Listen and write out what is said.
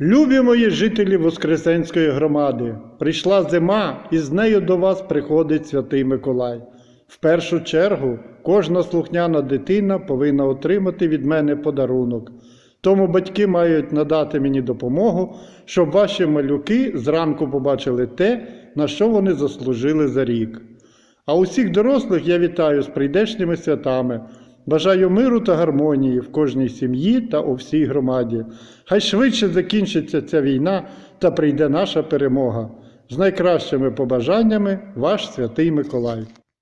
Любі мої жителі Воскресенської громади, прийшла зима, і з нею до вас приходить святий Миколай. В першу чергу кожна слухняна дитина повинна отримати від мене подарунок. Тому батьки мають надати мені допомогу, щоб ваші малюки зранку побачили те, на що вони заслужили за рік. А усіх дорослих я вітаю з прийдешніми святами. Бажаю миру та гармонії в кожній сім'ї та у всій громаді. Хай швидше закінчиться ця війна та прийде наша перемога. З найкращими побажаннями, ваш святий Миколай.